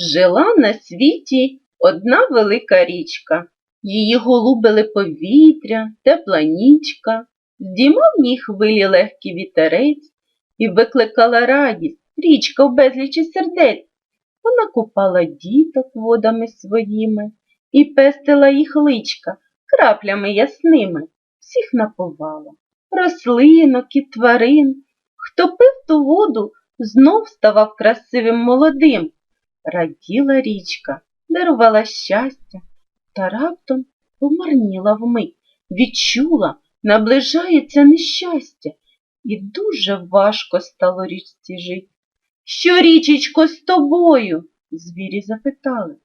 Жила на світі одна велика річка. Її голубили повітря, тепла нічка, здіймав в ній хвилі легкий вітерець і викликала радість річка в безлічі сердець. Вона купала діток водами своїми і пестила їх личка краплями ясними, всіх напувала, рослинок і тварин. Хто пив ту воду, знов ставав красивим молодим. Раділа річка, дарувала щастя, та раптом помарніла вмить, відчула, наближається нещастя, і дуже важко стало річці жить. Що, річечко, з тобою? звірі запитали.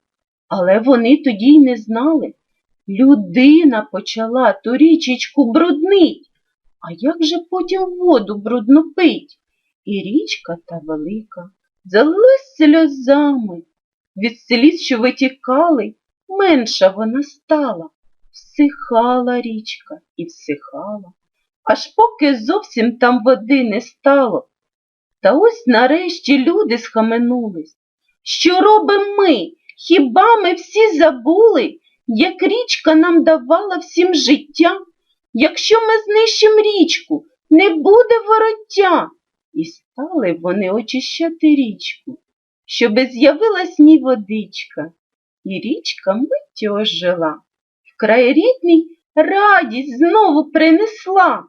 Але вони тоді й не знали. Людина почала ту річечку бруднить, а як же потім воду брудно пить? І річка та велика залилась сльозами. Від сліз, що витікали, менша вона стала. Всихала річка і всихала, аж поки зовсім там води не стало. Та ось нарешті люди схаменулись. Що робимо ми? Хіба ми всі забули, як річка нам давала всім життя? Якщо ми знищимо річку, не буде вороття. І стали вони очищати річку, щоби з'явилась ній водичка. І річка миттю ожила. Вкрай рідний радість знову принесла.